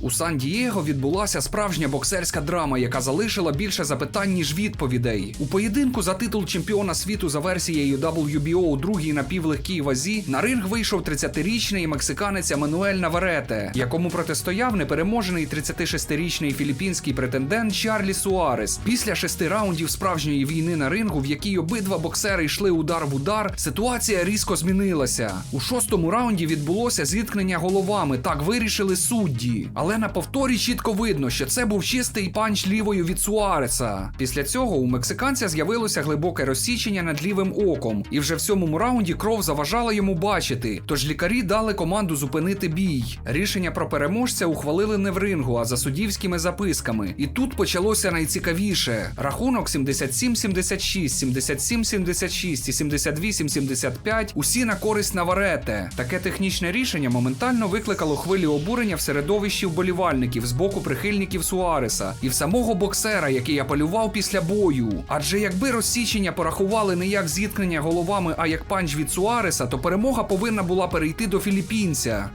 У Сан-Дієго відбулася справжня боксерська драма, яка залишила більше запитань, ніж відповідей. У поєдинку за титул чемпіона світу за версією WBO у другій напівлегкій вазі на ринг вийшов 30-річний мексиканець Еммануель Наварете, якому протистояв непереможений 36-річний філіппінський претендент Чарлі Суарес. Після шести раундів справжньої війни на рингу, в якій обидва боксери йшли удар в удар, ситуація різко змінилася. У шостому раунді відбулося зіткнення головами. Так вирішили судді. Але на повторі чітко видно, що це був чистий панч лівою від Суареса. Після цього у мексиканця з'явилося глибоке розсічення над лівим оком, і вже в сьомому раунді кров заважала йому бачити. Тож лікарі дали команду зупинити бій. Рішення про переможця ухвалили не в рингу, а за суддівськими записками. І тут почалося найцікавіше: рахунок 77-76, 77-76 і 78-75 усі на користь Наварете. Таке технічне рішення моментально викликало хвилі обурення в середовищі вболівальників з боку прихильників Суареса і в самого боксера, який апелював після бою. Адже якби розсічення порахували не як зіткнення головами, а як панч від Суареса, то перемога повинна була перейти до філіппінця.